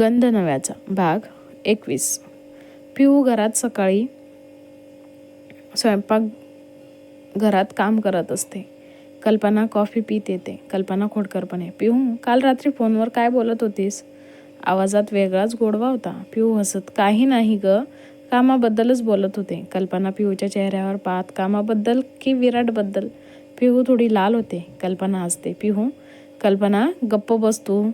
गंध नव्याचा. भाग एकवीस. पिऊ घरात सकाळी स्वयंपाक घरात काम करत असते. कल्पना कॉफी पीत येते. कल्पना खोडकरपणे पिऊ काल रात्री फोनवर काय बोलत होतीस? आवाजात वेगळाच गोडवा होता. पिऊ हसत काही नाही ग. कामाबद्दलच बोलत होते. कल्पना पिऊच्या चेहऱ्यावर पाहत कामाबद्दल की विराटबद्दल? पिहू थोडी लाल होते. कल्पना हसते. पिहू कल्पना गप्प बस तू.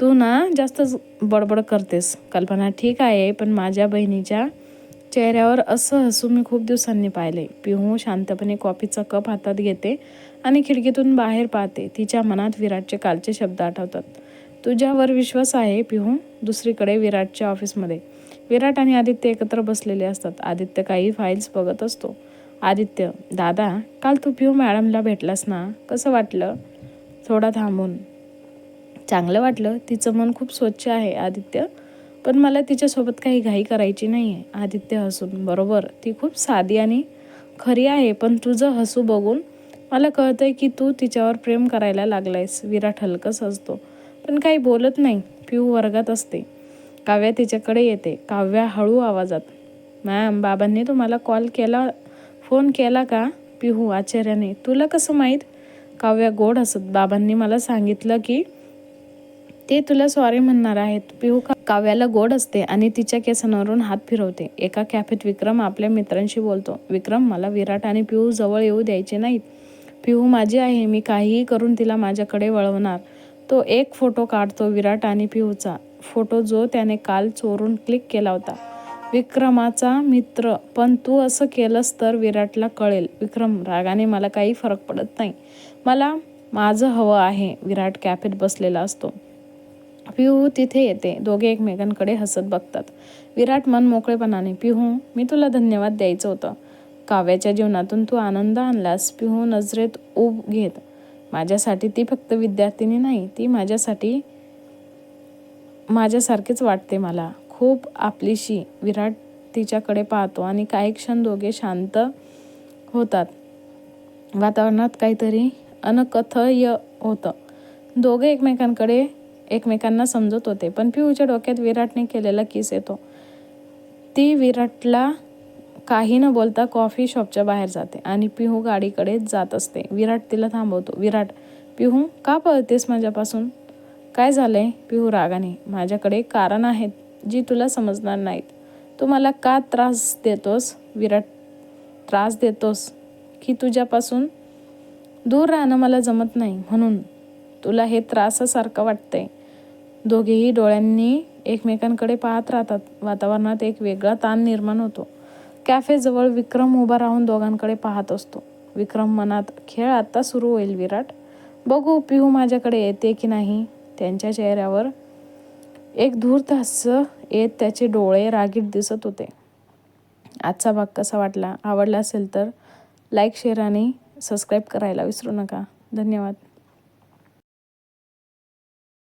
तू ना जास्तच बडबड करतेस. कल्पना ठीक आहे पण माझ्या बहिणीच्या चेहऱ्यावर असं हसू मी खूप दिवसांनी पाहिले. पिहू शांतपणे कॉफीचा कप हातात घेते आणि खिडकीतून बाहेर पाहते. तिच्या मनात विराटचे कालचे शब्द आठवतात. तुझ्यावर विश्वास आहे पिहू? दुसरीकडे विराटच्या ऑफिसमध्ये. विराट आणि आदित्य एकत्र बसलेले असतात. आदित्य काही फाईल्स बघत असतो. आदित्य दादा काल तू पिहू मॅडमला भेटलास ना? कसं वाटलं? थोडा थांबून. चांगलं वाटलं तिचं मन खूप स्वच्छ आहे आदित्य. पण मला तिच्यासोबत काही घाई करायची नाही आहे आदित्य हसून. बरोबर ती खूप साधी आणि खरी आहे पण तुझं हसू बघून मला कळतंय की तू तिच्यावर प्रेम करायला लागलायस. विराट हलकस हसतो पण काही बोलत नाही. पिऊ वर्गात असते. काव्या तिच्याकडे येते. काव्या हळू आवाजात मॅम बाबांनी तुम्हाला कॉल केला फोन केला का? पिहू आश्चर्याने तुला कसं माहीत? काव्या गोड हसत बाबांनी मला सांगितलं की ते तुला सॉरी म्हणणार आहेत. पिहू का? काव्याला गोड असते आणि तिच्या केसांवरून हात फिरवते. एका कॅफेत विक्रम आपल्या मित्रांशी बोलतो. विक्रम मला विराट आणि पिहू जवळ येऊ द्यायचे नाहीत. पिहू माझी आहे मी काहीही करून तिला माझ्याकडे वळवणार. तो एक फोटो काढतो विराट आणि पिहूचा फोटो जो त्याने काल चोरून क्लिक केला होता. विक्रमाचा मित्र पण तू असं केलंस तर विराटला कळेल. विक्रम रागाने मला काही फरक पडत नाही. मला माझं हवं आहे. विराट कॅफेत बसलेला असतो. पिहू तिथे येते. दोघे एकमेकांकडे हसत बघतात. विराट मन मोकळेपणाने पिहू मी तुला धन्यवाद द्यायचं होतं. काव्याच्या जीवनातून तू आनंद आणलास. पिहू नजरेत ऊब घेत. माझ्यासाठी ती फक्त विद्यार्थिनी नाही ती माझ्यासाठी माझ्यासारखीच वाटते मला. खूप आपलीशी विराट तिच्याकडे पाहतो आणि काही क्षण दोघे शांत होतात. वातावरणात काहीतरी अनकथय होतं. दोघे एकमेकांकडे एकमेकांना समजत होते. पण पिऊच्या डोक्यात विराटने केलेला किस येतो. ती विराटला काही न बोलता कॉफी शॉपच्या बाहेर जाते आणि पिहू गाडीकडे जात असते. विराट तिला थांबवतो. विराट पिहू का पळतेस माझ्यापासून? काय झालं आहे पिहू रागाने माझ्याकडे कारण आहेत जी तुला समजणार नाहीत. तू मला का त्रास देतोस? विराट त्रास देतोस की तुझ्यापासून? दूर राहणं मला जमत नाही म्हणून तुला हे त्रासासारखं वाटतंय. दोघेही डोळ्यांनी एकमेकांकडे पाहत राहतात. वातावरणात एक वेगळा ताण निर्माण होतो. कॅफेजवळ विक्रम उभा राहून दोघांकडे पाहत असतो. विक्रम मनात खेळ आत्ता सुरू होईल विराट. बघू पिहू माझ्याकडे येते की नाही? त्यांच्या चेहऱ्यावर एक धूर्त हास्य येत त्याचे डोळे रागीट दिसत होते. आजचा भाग कसा वाटला? आवडला असेल तर लाईक शेअर आणि सबस्क्राईब करायला विसरू नका. धन्यवाद.